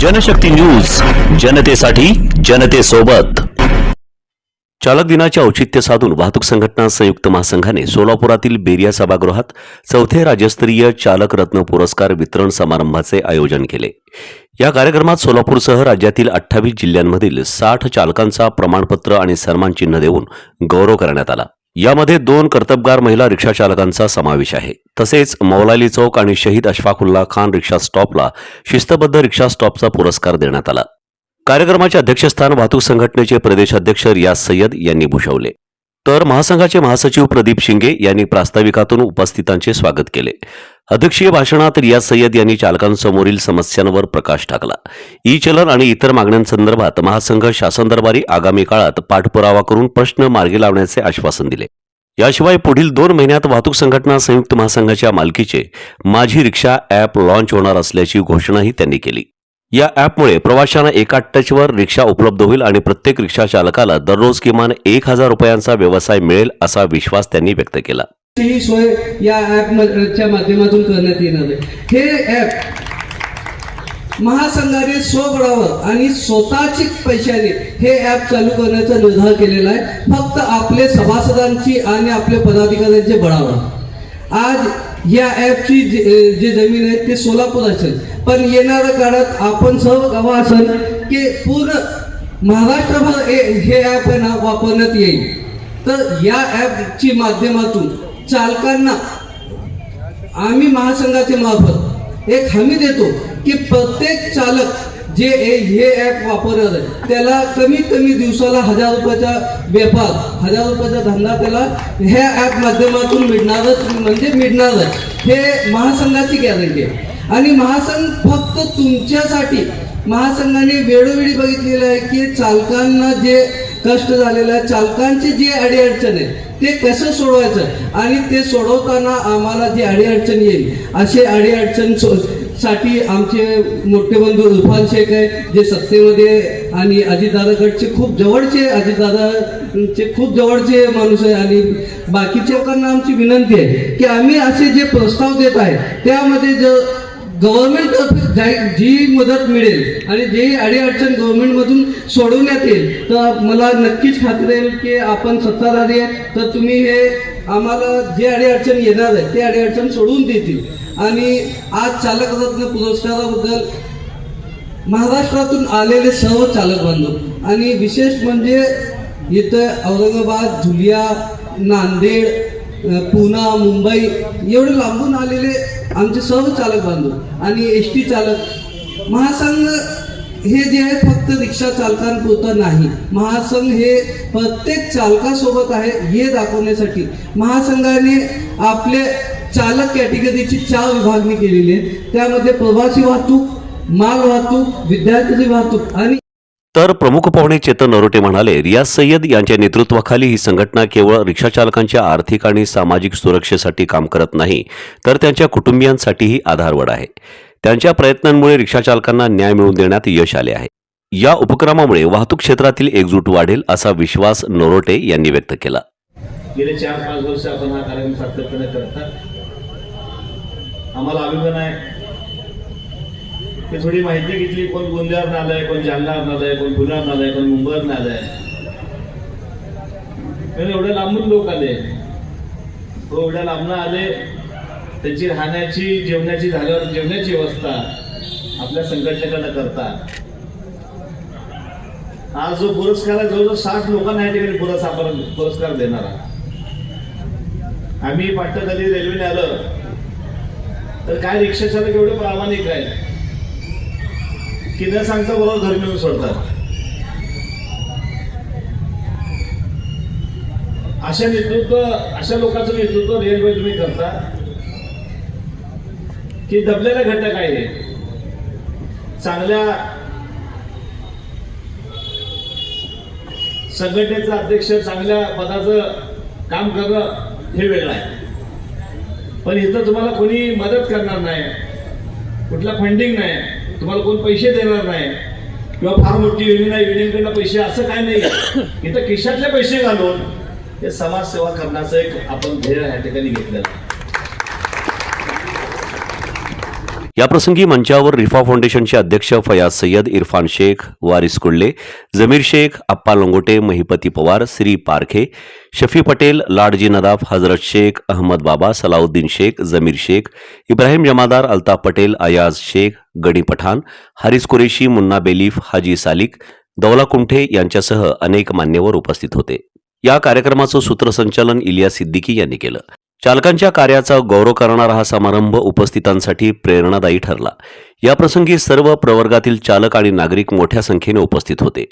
Janshakti news जनतेसाठी जनतेसोबत. चालक दिनाचे औचित्य साधून वाहतूक संघटना संयुक्त महासंघाने सोलापुरातील बेरिया सभागृहात चौथे राज्यस्तरीय चालक रत्न पुरस्कार वितरण समारंभाचे आयोजन केले. या कार्यक्रमात सोलापूरसह राज्यातील अठ्ठावीस जिल्ह्यांमधील साठ चालकांचा प्रमाणपत्र आणि सन्मानचिन्ह देऊन गौरव करण्यात आला. यामध्ये दोन कर्तबगार महिला रिक्षा चालकांचा समावेश आहे. तसेच मौलाली चौक आणि शहीद अशफाकुल्ला खान रिक्षा स्टॉपला शिस्तबद्ध रिक्षा स्टॉपचा पुरस्कार देण्यात आला. कार्यक्रमाचे अध्यक्षस्थान वाहतूक संघटनेचे प्रदेशाध्यक्ष रियाज सय्यद यांनी भूषवले. तर महासंघाचे महासचिव प्रदीप शिंगे यांनी प्रास्ताविकातून उपस्थितांचे स्वागत केले. अध्यक्षीय भाषणात रियाज सय्यद यांनी चालकांसमोरील समस्यांवर प्रकाश टाकला. ई चलन आणि इतर मागण्यांसंदर्भात महासंघ शासन दरबारी आगामी काळात पाठपुरावा करून प्रश्न मार्गी लावण्याचे आश्वासन दिले. याशिवाय पुढील दोन महिन्यात वाहतूक संघटना संयुक्त महासंघाच्या मालकीचे माझी रिक्षा ॲप लॉन्च होणार असल्याची घोषणाही त्यांनी केली. या ॲपमुळे प्रवाशांना एका टचवर रिक्षा उपलब्ध होईल आणि प्रत्येक रिक्षा चालकाला दररोज किमान एक हजार रुपयांचा व्यवसाय मिळेल असा विश्वास त्यांनी व्यक्त केला. ही सोय या ॲपच्या माध्यमातून करण्यात येणार आहे. हे ॲप महासंघाने स्वबळावर आणि स्वतःची पैशाने हे ॲप चालू करण्याचा निर्धार केलेला आहे. फक्त आपले सभासदांची आणि आपले पदाधिकाऱ्यांचे बळावर. आज या ॲपची जे जे जमीन आहे ते सोलापूर असेल. पण येणाऱ्या काळात आपण सर्व गावं असेल की पूर्ण महाराष्ट्रभर हे हे ॲप ना वापरण्यात येईल. तर या ॲपची माध्यमातून चालकांना आम्ही महासंघाच्या मार्फत एक हमी देतो की प्रत्येक चालक जे हे- हे ॲप वापरणार आहे त्याला कमीत कमी दिवसाला हजार रुपयाचा व्यापार हजार रुपयाचा धंदा त्याला ह्या ॲप माध्यमातून मिळणारच म्हणजे मिळणारच. हे महासंघाची गॅरंटी आहे. आणि महासंघ फक्त तुमच्यासाठी महासंघाने वेळोवेळी बघितलेलं आहे की चालकांना जे कष्ट झालेल्या चालकांचे जे अडीअडचण आहे ते कसं सोडवायचं? आणि ते सोडवताना आम्हाला जे अडीअडचण येईल असे अडीअडचण सो साठी आमचे मोठे बंधू इरफान शेख आहे जे सत्तेमध्ये आणि अजितदादाकडचे खूप जवळचे अजितदादाचे खूप जवळचे माणूस आहे. आणि बाकीच्या लोकांना आमची विनंती आहे की आम्ही असे जे प्रस्ताव देत आहे त्यामध्ये जर गव्हर्नमेंट जी मदत मिळेल आणि जे अडीअडचण गव्हर्नमेंटमधून सोडवण्यात येईल तर मला नक्कीच खात्री येईल की आपण सत्ताधारी आहे तर तुम्ही हे आम्हाला जे अडीअडचण येणार आहे ते अडीअडचण सोडवून देतील. आणि आज चालक रत्न पुरस्काराबद्दल महाराष्ट्रातून आलेले सर्व चालक बांधव आणि विशेष म्हणजे इथं औरंगाबाद धुलिया नांदेड पुणा मुंबई एवढे लांबून आलेले आमचे सर्व चालक बांधव आणि एस टी चालक. महासंघ हे जे आहे फक्त रिक्षा चालकांपुरतं नाही. महासंघ हे प्रत्येक चालकासोबत आहे हे दाखवण्यासाठी. महासंघाने आपले चालक कॅटेगरीची चार विभागणी केलेली आहे. त्यामध्ये प्रवासी वाहतूक माल वाहतूक विद्यार्थी वाहतूक आणि तर प्रमुख पाहुणे चेतन नरोटे म्हणाले रियाज सय्यद यांच्या नेतृत्वाखाली ही संघटना केवळ रिक्षाचालकांच्या आर्थिक आणि सामाजिक सुरक्षेसाठी काम करत नाही तर त्यांच्या कुटुंबियांसाठीही आधारवड आहे. त्यांच्या प्रयत्नांमुळे रिक्षाचालकांना न्याय मिळवून देण्यात यश आले आहे. या उपक्रमामुळे वाहतूक क्षेत्रातील एकजूट वाढेल असा विश्वास नरोटे यांनी व्यक्त केला. गेले चार पाच वर्ष आपण हा कार्यक्रम सातत्याने करतात आम्हाला अभिमान आहे. ते थोडी माहिती घेतली कोण गोंदियावर आलंय कोण जालन्यावर आलंय कोण पुण्यावर आलंय कोण मुंबईवर आलंय. एवढे लांबून लोक आले. हो एवढ्या लांबनं आले त्यांची राहण्याची जेवणाची झाल्यावर जेवणाची व्यवस्था आपल्या संघटनेकडनं करतात. आज जो पुरस्कार आहे जवळजवळ साठ लोकांना या ठिकाणी पुरस्कार पुरस्कार देणार आहोत. आम्ही पाटकली रेल्वेने आलं. तर काय रिक्षा चालक एवढे प्रामाणिक आहे की न सांगता बरोबर घरी नेऊन सोडतात अशा नेतृत्व अशा लोकांचं नेतृत्व रेल्वे तुम्ही करता. की दबलेला घटक आहे चांगल्या संघटनेचं अध्यक्ष चांगल्या पदाचं काम करणं हे वेगळं आहे. पण इथं तुम्हाला कोणी मदत करणार नाही. कुठला फंडिंग नाही तुम्हाला कोण पैसे देणार नाही किंवा फार मोठी युनियन आहे युनियनकडनं पैसे असं काय नाही. इथं खिशातले पैसे घालून हे समाजसेवा करण्याचं एक आपण ध्येय या ठिकाणी घेतलेलं आहे याप्रसंगी मंचावर रिफा फाउंडेशनचे अध्यक्ष फयाज सय्यद इरफान शेख वारिस कुल्ले जमीर शेख अप्पा लोंगोटे महिपती पवार श्री पारखे शफी पटेल लाडजी नदाफ हजरत शेख अहमद बाबा सलाउद्दीन शेख जमीर शेख इब्राहिम जमादार अल्ताफ पटेल अयाज शेख गडी पठाण हारिस कुरेशी मुन्ना बेलीफ हाजी सालिक दौला कुंठे यांच्यासह अनेक मान्यवर उपस्थित होते. या कार्यक्रमाचं सूत्रसंचालन इलिया सिद्दीकी यांनी केलं. चालकांच्या कार्याचा गौरव करणारा हा समारंभ उपस्थितांसाठी प्रेरणादायी ठरला. याप्रसंगी सर्व प्रवर्गातील चालक आणि नागरिक मोठ्या संख्येने उपस्थित होते.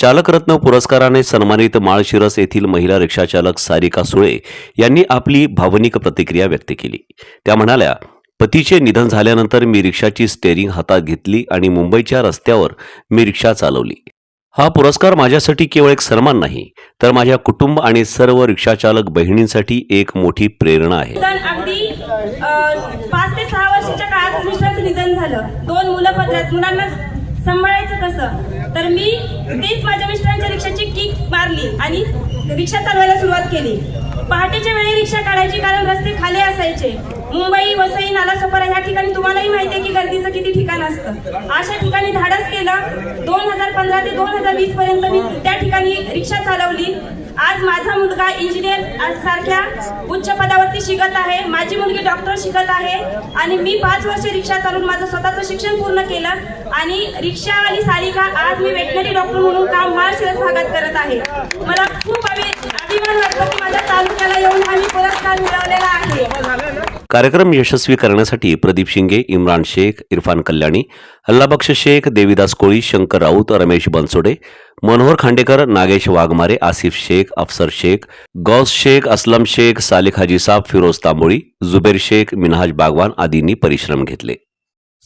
चालकरत्न पुरस्काराने सन्मानित माळशिरस येथील महिला रिक्षाचालक सारिका सुळे यांनी आपली भावनिक प्रतिक्रिया व्यक्त केली. त्या म्हणाल्या पतीचे निधन झाल्यानंतर मी रिक्षाची स्टेअरिंग हातात घेतली आणि मुंबईच्या रस्त्यावर मी रिक्षा चालवली. हा पुरस्कार माझ्यासाठी केवळ एक सन्मान नाही तर माझ्या कुटुंब आणि सर्व रिक्षाचालक बहिणींसाठी एक मोठी प्रेरणा आहे. अगदी पाच ते सहा वर्षाच्या काळात मिस्टरांचं निधन झालं. दोन मुलं पत्रात मुलांना सांभाळायचं कसं? तर मी तेच माझ्या मिस्टरांच्या रिक्षाची किक मारली आणि रिक्षा चालवायला सुरुवात केली. पहाटेच्या वेळी रिक्षा काढायची कारण रस्ते खाली असायचे. मुंबई वसई नालासोपारा ह्या ठिकाणी तुम्हालाही माहिती आहे की गर्दीचं किती ठिकाण असतं. अशा ठिकाणी धाडस केलं. दोन हजार पंधरा ते दोन हजार वीस पर्यंत मी त्या ठिकाणी रिक्षा चालवली. आज माझा मुलगा इंजिनियर सारख्या उच्च पदावरती शिकत आहे. माझी मुलगी डॉक्टर शिकत आहे. आणि मी पाच वर्ष रिक्षा चालवून माझं स्वतःचं शिक्षण पूर्ण केलं. आणि रिक्षा आणि सारिका आज मी वेटनरी डॉक्टर म्हणून काम महाराष्ट्र भागात करत आहे. मला खूप अभिमान वाटतो की माझ्या तालुक्याला येऊन हा मी पुरस्कार मिळवलेला आहे. कार्यक्रम यशस्वी करण्यासाठी प्रदीप शिंगे इम्रान शेख इरफान कल्याणी अल्लाबक्ष शेख देविदास कोळी शंकर राऊत रमेश बनसोडे मनोहर खांडेकर नागेश वाघमारे आसिफ शेख अफसर शेख गौस शेख असलम शेख सालिक हाजी साब फिरोज तांबोळी जुबेर शेख मिनहाज बागवान आदींनी परिश्रम घेतले.